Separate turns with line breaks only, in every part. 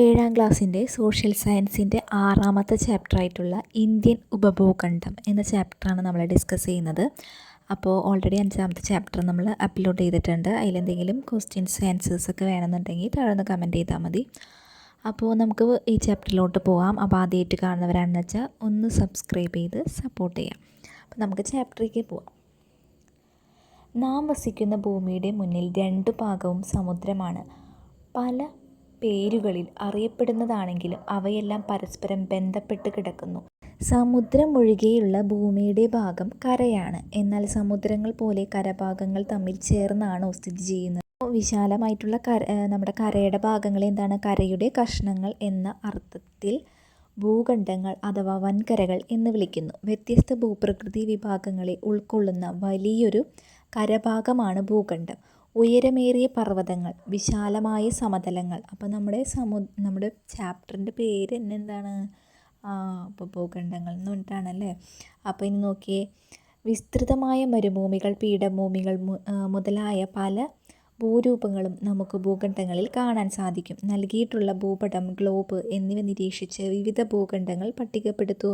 ഏഴാം ക്ലാസ്സിൻ്റെ സോഷ്യൽ സയൻസിൻ്റെ ആറാമത്തെ ചാപ്റ്ററായിട്ടുള്ള ഇന്ത്യൻ ഉപഭൂഖണ്ഡം എന്ന ചാപ്റ്ററാണ് നമ്മൾ ഡിസ്കസ് ചെയ്യുന്നത് അപ്പോൾ ഓൾറെഡി അഞ്ചാമത്തെ ചാപ്റ്റർ നമ്മൾ അപ്ലോഡ് ചെയ്തിട്ടുണ്ട് അതിലെന്തെങ്കിലും ക്വസ്റ്റ്യൻസ് ആൻസേഴ്സ് ഒക്കെ വേണമെന്നുണ്ടെങ്കിൽ താഴെ കമൻറ്റ് ചെയ്താൽ മതി അപ്പോൾ നമുക്ക് ഈ ചാപ്റ്ററിലോട്ട് പോകാം അപ്പോൾ ആദ്യമായിട്ട് കാണുന്നവരാണെന്ന് വെച്ചാൽ ഒന്ന് സബ്സ്ക്രൈബ് ചെയ്ത് സപ്പോർട്ട് ചെയ്യാം അപ്പോൾ നമുക്ക് ചാപ്റ്ററിലേക്ക് പോവാം നാം വസിക്കുന്ന ഭൂമിയുടെ മുന്നിൽ രണ്ട് ഭാഗവും സമുദ്രമാണ് പല പേരുകളിൽ അറിയപ്പെടുന്നതാണെങ്കിലും അവയെല്ലാം പരസ്പരം ബന്ധപ്പെട്ട് കിടക്കുന്നു. സമുദ്രമൊഴികെയുള്ള ഭൂമിയുടെ ഭാഗം കരയാണ്. എന്നാൽ സമുദ്രങ്ങൾ പോലെ കരഭാഗങ്ങൾ തമ്മിൽ ചേർന്നാണോ സ്ഥിതി ചെയ്യുന്നത് വിശാലമായിട്ടുള്ള കര നമ്മുടെ കരയുടെ ഭാഗങ്ങൾ എന്താണ് കരയുടെ കഷ്ണങ്ങൾ എന്ന അർത്ഥത്തിൽ ഭൂഖണ്ഡങ്ങൾ അഥവാ വൻകരകൾ എന്ന് വിളിക്കുന്നു. വ്യത്യസ്ത ഭൂപ്രകൃതി വിഭാഗങ്ങളെ ഉൾക്കൊള്ളുന്ന വലിയൊരു കരഭാഗമാണ് ഭൂഖണ്ഡം. ഉയരമേറിയ പർവ്വതങ്ങൾ വിശാലമായ സമതലങ്ങൾ അപ്പോൾ നമ്മുടെ സമു നമ്മുടെ ചാപ്റ്ററിൻ്റെ പേര് തന്നെ എന്താണ് അപ്പോൾ ഭൂഖണ്ഡങ്ങൾ എന്ന് പറഞ്ഞിട്ടാണല്ലേ അപ്പോൾ ഇനി നോക്കിയേ വിസ്തൃതമായ മരുഭൂമികൾ പീഠഭൂമികൾ മുതലായ പല ഭൂരൂപങ്ങളും നമുക്ക് ഭൂഖണ്ഡങ്ങളിൽ കാണാൻ സാധിക്കും നൽകിയിട്ടുള്ള ഭൂപടം ഗ്ലോബ് എന്നിവ നിരീക്ഷിച്ച് വിവിധ ഭൂഖണ്ഡങ്ങൾ പട്ടികപ്പെടുത്തു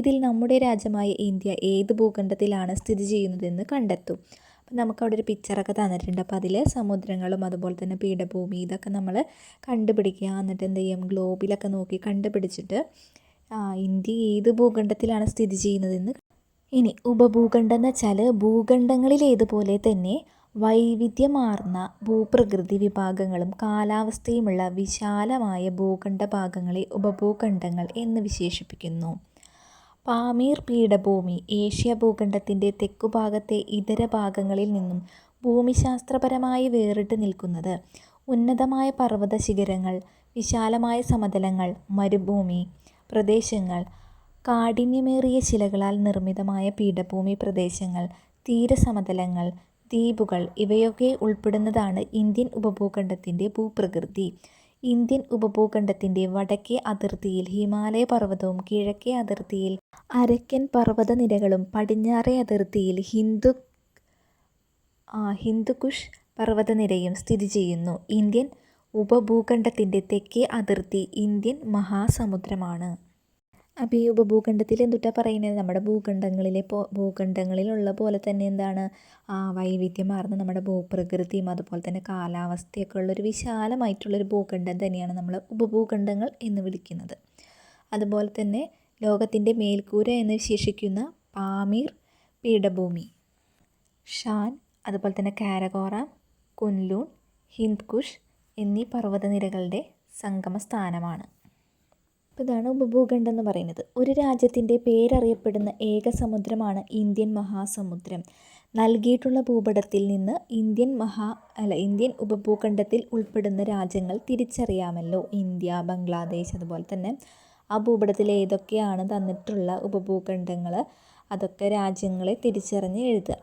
ഇതിൽ നമ്മുടെ രാജ്യമായ ഇന്ത്യ ഏത് ഭൂഖണ്ഡത്തിലാണ് സ്ഥിതി ചെയ്യുന്നതെന്ന് കണ്ടെത്തും അപ്പോൾ നമുക്ക് അവിടെ ഒരു പിക്ചറൊക്കെ തന്നിട്ടുണ്ട് അപ്പോൾ അതിൽ സമുദ്രങ്ങളും അതുപോലെ തന്നെ പീഠഭൂമി ഇതൊക്കെ നമ്മൾ കണ്ടുപിടിക്കുക എന്നിട്ട് എന്ത് ചെയ്യും ഗ്ലോബിലൊക്കെ നോക്കി കണ്ടുപിടിച്ചിട്ട് ഇന്ത്യ ഏത് ഭൂഖണ്ഡത്തിലാണ് സ്ഥിതി ചെയ്യുന്നതെന്ന് ഇനി ഉപഭൂഖണ്ഡം എന്ന് വെച്ചാൽ ഭൂഖണ്ഡങ്ങളിൽ ഏതുപോലെ തന്നെ വൈവിധ്യമാർന്ന ഭൂപ്രകൃതി വിഭാഗങ്ങളും കാലാവസ്ഥയുമുള്ള വിശാലമായ ഭൂഖണ്ഡ ഭാഗങ്ങളെ ഉപഭൂഖണ്ഡങ്ങൾ എന്ന് വിശേഷിപ്പിക്കുന്നു പാമീർ പീഠഭൂമി ഏഷ്യ ഭൂഖണ്ഡത്തിന്റെ തെക്കുഭാഗത്തെ ഇതര ഭാഗങ്ങളിൽ നിന്നും ഭൂമിശാസ്ത്രപരമായി വേറിട്ട് നിൽക്കുന്നത് ഉന്നതമായ പർവ്വത ശിഖരങ്ങൾ, വിശാലമായ സമതലങ്ങൾ, മരുഭൂമി പ്രദേശങ്ങൾ, കാഠിന്യമേറിയ ശിലകളാൽ നിർമ്മിതമായ പീഠഭൂമി പ്രദേശങ്ങൾ, തീരസമതലങ്ങൾ, ദ്വീപുകൾ ഇവയൊക്കെ ഉൾപ്പെടുന്നതാണ് ഇന്ത്യൻ ഉപഭൂഖണ്ഡത്തിന്റെ ഭൂപ്രകൃതി. ഇന്ത്യൻ ഉപഭൂഖണ്ഡത്തിന്റെ വടക്കേ അതിർത്തിയിൽ ഹിമാലയ പർവ്വതവും കിഴക്കേ അതിർത്തിയിൽ അരക്കൻ പർവതനിരകളും പടിഞ്ഞാറേ അതിർത്തിയിൽ ഹിന്ദുകുഷ് പർവതനിരയും ചെയ്യുന്നു ഇന്ത്യൻ ഉപഭൂഖണ്ഡത്തിന്റെ തെക്കേ അതിർത്തി ഇന്ത്യൻ മഹാസമുദ്രമാണ്. അപ്പം ഈ ഉപഭൂഖണ്ഡത്തിൽ എന്തുട്ടാ പറയുന്നത് നമ്മുടെ ഭൂഖണ്ഡങ്ങളിലെ ഭൂഖണ്ഡങ്ങളിലുള്ള പോലെ തന്നെ എന്താണ് ആ വൈവിധ്യമാർന്ന നമ്മുടെ ഭൂപ്രകൃതിയും അതുപോലെ തന്നെ കാലാവസ്ഥയൊക്കെ ഉള്ളൊരു വിശാലമായിട്ടുള്ളൊരു ഭൂഖണ്ഡം തന്നെയാണ് നമ്മൾ ഉപഭൂഖണ്ഡങ്ങൾ എന്ന് വിളിക്കുന്നത്. അതുപോലെ തന്നെ ലോകത്തിൻ്റെ മേൽക്കൂര എന്ന് വിശേഷിക്കുന്ന പാമീർ പീഠഭൂമി ഷാൻ അതുപോലെ തന്നെ കാരഗോറ കുൻലൂൺ ഹിന്ദ്കുഷ് എന്നീ പർവ്വതനിരകളുടെ സംഗമ സ്ഥാനമാണ് അപ്പോൾ ഇതാണ് ഉപഭൂഖണ്ഡം എന്ന് പറയുന്നത് ഒരു രാജ്യത്തിൻ്റെ പേരറിയപ്പെടുന്ന ഏക സമുദ്രമാണ് ഇന്ത്യൻ മഹാസമുദ്രം നൽകിയിട്ടുള്ള ഭൂപടത്തിൽ നിന്ന് ഇന്ത്യൻ മഹാ അല്ല ഇന്ത്യൻ ഉപഭൂഖണ്ഡത്തിൽ ഉൾപ്പെടുന്ന രാജ്യങ്ങൾ തിരിച്ചറിയാമല്ലോ ഇന്ത്യ ബംഗ്ലാദേശ് അതുപോലെ തന്നെ ആ ഭൂപടത്തിൽ ഏതൊക്കെയാണ് തന്നിട്ടുള്ള ഉപഭൂഖണ്ഡങ്ങൾ അതൊക്കെ രാജ്യങ്ങളെ തിരിച്ചറിഞ്ഞ് എഴുതുക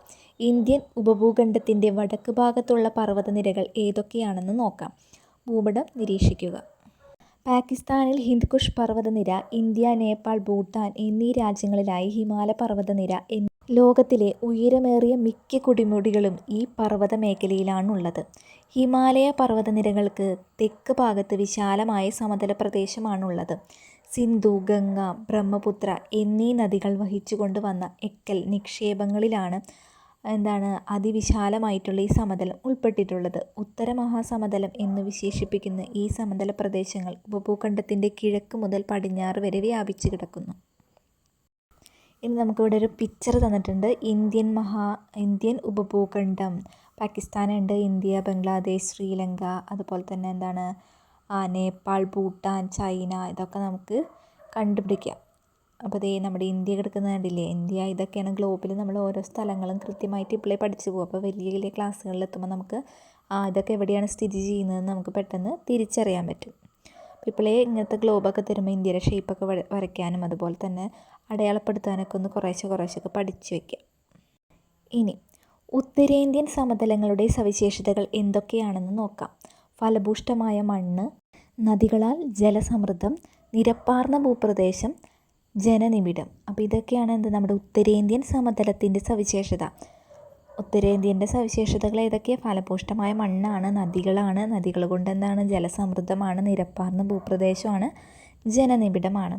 ഇന്ത്യൻ ഉപഭൂഖണ്ഡത്തിൻ്റെ വടക്ക് ഭാഗത്തുള്ള പർവ്വതനിരകൾ ഏതൊക്കെയാണെന്ന് നോക്കാം ഭൂപടം നിരീക്ഷിക്കുക പാകിസ്ഥാനിൽ ഹിന്ദ്കുഷ് പർവ്വതനിര ഇന്ത്യ നേപ്പാൾ ഭൂട്ടാൻ എന്നീ രാജ്യങ്ങളിലായി ഹിമാലയ പർവ്വതനിര എന്ന ലോകത്തിലെ ഉയരമേറിയ മിക്ക കുടിമുടികളും ഈ മേഖലയിലാണുള്ളത് ഹിമാലയ പർവതനിരകൾക്ക് തെക്ക് ഭാഗത്ത് വിശാലമായ സമതല പ്രദേശമാണുള്ളത്. സിന്ധു, ഗംഗ, ബ്രഹ്മപുത്ര എന്നീ നദികൾ വഹിച്ചുകൊണ്ട് വന്ന എക്കൽ നിക്ഷേപങ്ങളിലാണ് എന്താണ് അതിവിശാലമായിട്ടുള്ള ഈ സമതലം ഉൾപ്പെട്ടിട്ടുള്ളത്. ഉത്തര മഹാസമതലം എന്ന് വിശേഷിപ്പിക്കുന്ന ഈ സമതല പ്രദേശങ്ങൾ ഉപഭൂഖണ്ഡത്തിൻ്റെ കിഴക്ക് മുതൽ പടിഞ്ഞാറ് വരെ വ്യാപിച്ചു കിടക്കുന്നു. ഇനി നമുക്കിവിടെ ഒരു പിക്ചർ തന്നിട്ടുണ്ട് ഇന്ത്യൻ മഹാ ഇന്ത്യൻ ഉപഭൂഖണ്ഡം പാകിസ്ഥാനുണ്ട് ഇന്ത്യ ബംഗ്ലാദേശ് ശ്രീലങ്ക അതുപോലെ തന്നെ എന്താണ് നേപ്പാൾ ഭൂട്ടാൻ ചൈന ഇതൊക്കെ നമുക്ക് കണ്ടുപിടിക്കാം അപ്പോൾ ഇതേ നമ്മുടെ ഇന്ത്യ കിടക്കുന്നത് കണ്ടില്ലേ ഇന്ത്യ ഇതൊക്കെയാണ് ഗ്ലോബിൽ നമ്മൾ ഓരോ സ്ഥലങ്ങളും കൃത്യമായിട്ട് ഇപ്പോഴേ പഠിച്ചു പോകും അപ്പോൾ വലിയ വലിയ ക്ലാസ്സുകളിലെത്തുമ്പോൾ നമുക്ക് ഇതൊക്കെ എവിടെയാണ് സ്ഥിതി ചെയ്യുന്നതെന്ന് നമുക്ക് പെട്ടെന്ന് തിരിച്ചറിയാൻ പറ്റും പിപ്പിളെ ഇങ്ങനത്തെ ഗ്ലോബൊക്കെ തരുമ്പോൾ ഇന്ത്യയുടെ ഷേപ്പൊക്കെ വരയ്ക്കാനും അതുപോലെ തന്നെ അടയാളപ്പെടുത്താനൊക്കെ ഒന്ന് കുറേശ്ശെ കുറേശ്ശൊക്കെ പഠിച്ചു വയ്ക്കാം ഇനി ഉത്തരേന്ത്യൻ സമതലങ്ങളുടെ സവിശേഷതകൾ എന്തൊക്കെയാണെന്ന് നോക്കാം ഫലഭൂഷ്ടമായ മണ്ണ് നദികളാൽ ജലസമൃദ്ധം നിരപ്പാർന്ന ഭൂപ്രദേശം ജനനിബിഡം അപ്പോൾ ഇതൊക്കെയാണ് എന്ത് നമ്മുടെ ഉത്തരേന്ത്യൻ സമതലത്തിൻ്റെ സവിശേഷത ഉത്തരേന്ത്യൻ്റെ സവിശേഷതകൾ ഏതൊക്കെയാണ് ഫലപുഷ്ടമായ മണ്ണാണ് നദികളാണ് നദികൾ കൊണ്ടെന്താണ് ജലസമൃദ്ധമാണ് നിരപ്പാർന്ന ഭൂപ്രദേശമാണ് ജനനിബിഡമാണ്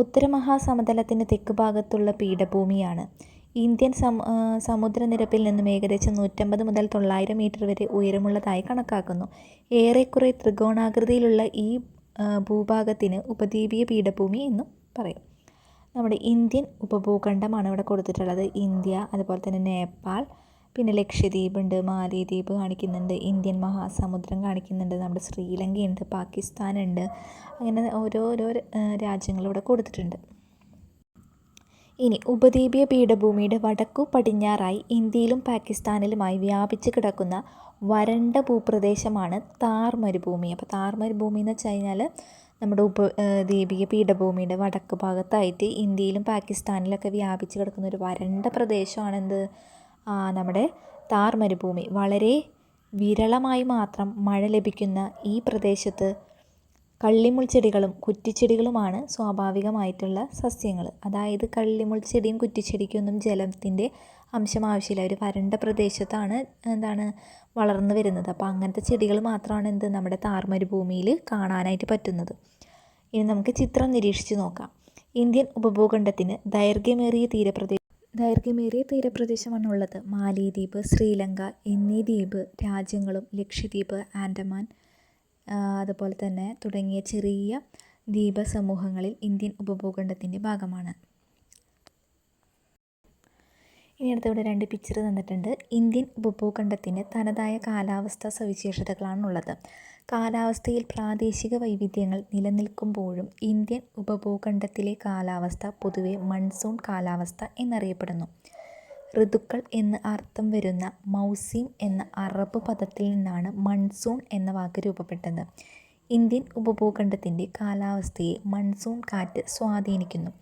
ഉത്തരമഹാസമതലത്തിൻ്റെ തെക്ക് ഭാഗത്തുള്ള പീഠഭൂമിയാണ് ഇന്ത്യൻ സമുദ്രനിരപ്പിൽ നിന്നും ഏകദേശം നൂറ്റമ്പത് മുതൽ തൊള്ളായിരം മീറ്റർ വരെ ഉയരമുള്ളതായി കണക്കാക്കുന്നു ഏറെക്കുറെ ത്രികോണാകൃതിയിലുള്ള ഈ ഭൂഭാഗത്തിന് ഉപദ്വീപീയ പീഠഭൂമി എന്നും പറയും നമ്മുടെ ഇന്ത്യൻ ഉപഭൂഖണ്ഡമാണ് ഇവിടെ കൊടുത്തിട്ടുള്ളത് ഇന്ത്യ അതുപോലെ തന്നെ നേപ്പാൾ പിന്നെ ലക്ഷദ്വീപുണ്ട് മാലിദ്വീപ് കാണിക്കുന്നുണ്ട് ഇന്ത്യൻ മഹാസമുദ്രം കാണിക്കുന്നുണ്ട് നമ്മുടെ ശ്രീലങ്കയുണ്ട് പാകിസ്ഥാനുണ്ട് അങ്ങനെ ഓരോരോ രാജ്യങ്ങളിവിടെ കൊടുത്തിട്ടുണ്ട് ഇനി ഉപദ്വീപീയ പീഠഭൂമിയുടെ വടക്കു പടിഞ്ഞാറായി ഇന്ത്യയിലും പാകിസ്ഥാനിലുമായി വ്യാപിച്ച് കിടക്കുന്ന വരണ്ട ഭൂപ്രദേശമാണ് താർ മരുഭൂമി അപ്പോൾ താർ മരുഭൂമി എന്ന് വെച്ച് കഴിഞ്ഞാൽ നമ്മുടെ ഉപ പീഠഭൂമിയുടെ വടക്ക് ഭാഗത്തായിട്ട് ഇന്ത്യയിലും പാകിസ്ഥാനിലൊക്കെ വ്യാപിച്ച് കിടക്കുന്ന ഒരു വരണ്ട പ്രദേശമാണെന്ത് നമ്മുടെ താർ മരുഭൂമി വളരെ വിരളമായി മാത്രം മഴ ലഭിക്കുന്ന ഈ പ്രദേശത്ത് കള്ളിമുൾ ചെടികളും കുറ്റിച്ചെടികളുമാണ് സ്വാഭാവികമായിട്ടുള്ള സസ്യങ്ങൾ അതായത് കള്ളിമുൾ ചെടിയും കുറ്റിച്ചെടിക്കൊന്നും ജലത്തിൻ്റെ അംശം ആവശ്യമില്ല ഒരു വരണ്ട പ്രദേശത്താണ് എന്താണ് വളർന്നു വരുന്നത് അപ്പോൾ അങ്ങനത്തെ ചെടികൾ മാത്രമാണ് എന്ത് നമ്മുടെ താർമരുഭൂമിയിൽ കാണാനായിട്ട് പറ്റുന്നത് ഇനി നമുക്ക് ചിത്രം നിരീക്ഷിച്ച് നോക്കാം ഇന്ത്യൻ ഉപഭൂഖണ്ഡത്തിന് ദൈർഘ്യമേറിയ തീരപ്രദേശം ദൈർഘ്യമേറിയ തീരപ്രദേശമാണ് ഉള്ളത് മാലിദ്വീപ് ശ്രീലങ്ക എന്നീ ദ്വീപ് രാജ്യങ്ങളും ലക്ഷദ്വീപ് ആൻഡമാൻ അതുപോലെ തന്നെ തുടങ്ങിയ ചെറിയ ദ്വീപ സമൂഹങ്ങളിൽ ഇന്ത്യൻ ഉപഭൂഖണ്ഡത്തിൻ്റെ ഭാഗമാണ് ഇനി അടുത്തവിടെ രണ്ട് പിക്ചർ തന്നിട്ടുണ്ട് ഇന്ത്യൻ ഉപഭൂഖണ്ഡത്തിൻ്റെ തനതായ കാലാവസ്ഥാ സവിശേഷതകളാണുള്ളത് കാലാവസ്ഥയിൽ പ്രാദേശിക വൈവിധ്യങ്ങൾ നിലനിൽക്കുമ്പോഴും ഇന്ത്യൻ ഉപഭൂഖണ്ഡത്തിലെ കാലാവസ്ഥ പൊതുവെ മൺസൂൺ കാലാവസ്ഥ എന്നറിയപ്പെടുന്നു ഋതുക്കൾ എന്ന് അർത്ഥം വരുന്ന മൗസിം എന്ന അറബ് പദത്തിൽ നിന്നാണ് മൺസൂൺ എന്ന വാക്ക് രൂപപ്പെട്ടത് ഇന്ത്യൻ ഉപഭൂഖണ്ഡത്തിൻ്റെ കാലാവസ്ഥയെ മൺസൂൺ കാറ്റ് സ്വാധീനിക്കുന്നു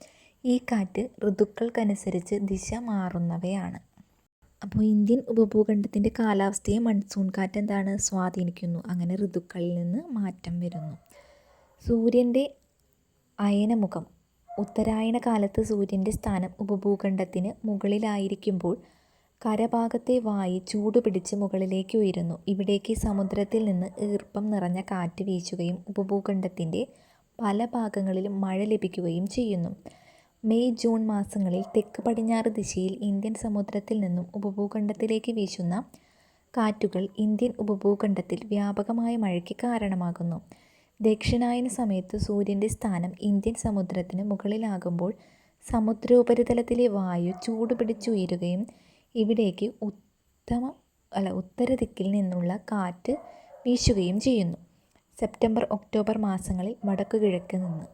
ഈ കാറ്റ് ഋതുക്കൾക്കനുസരിച്ച് ദിശ മാറുന്നവയാണ് അപ്പോൾ ഇന്ത്യൻ ഉപഭൂഖണ്ഡത്തിൻ്റെ കാലാവസ്ഥയെ മൺസൂൺ കാറ്റ് എന്താണ് സ്വാധീനിക്കുന്നു അങ്ങനെ ഋതുക്കളിൽ നിന്ന് മാറ്റം വരുന്നു സൂര്യൻ്റെ അയനമുഖം ഉത്തരായന കാലത്ത് സൂര്യൻ്റെ സ്ഥാനം ഉപഭൂഖണ്ഡത്തിന് മുകളിലായിരിക്കുമ്പോൾ കരഭാഗത്തെ വായി ചൂടുപിടിച്ച് മുകളിലേക്ക് ഉയരുന്നു ഇവിടേക്ക് സമുദ്രത്തിൽ നിന്ന് ഈർപ്പം നിറഞ്ഞ കാറ്റ് വീശുകയും ഉപഭൂഖണ്ഡത്തിൻ്റെ പല ഭാഗങ്ങളിലും മഴ ലഭിക്കുകയും ചെയ്യുന്നു മെയ് ജൂൺ മാസങ്ങളിൽ തെക്ക് പടിഞ്ഞാറ് ദിശയിൽ ഇന്ത്യൻ സമുദ്രത്തിൽ നിന്നും ഉപഭൂഖണ്ഡത്തിലേക്ക് വീശുന്ന കാറ്റുകൾ ഇന്ത്യൻ ഉപഭൂഖണ്ഡത്തിൽ വ്യാപകമായ മഴയ്ക്ക് കാരണമാകുന്നു ദക്ഷിണായന സമയത്ത് സൂര്യൻ്റെ സ്ഥാനം ഇന്ത്യൻ സമുദ്രത്തിന് മുകളിലാകുമ്പോൾ സമുദ്രോപരിതലത്തിലെ വായു ചൂടുപിടിച്ചുയരുകയും ഇവിടേക്ക് ഉത്തമ അല്ല ഉത്തര ദിക്കിൽ നിന്നുള്ള കാറ്റ് വീശുകയും ചെയ്യുന്നു സെപ്റ്റംബർ ഒക്ടോബർ മാസങ്ങളിൽ വടക്കു കിഴക്ക് നിന്ന്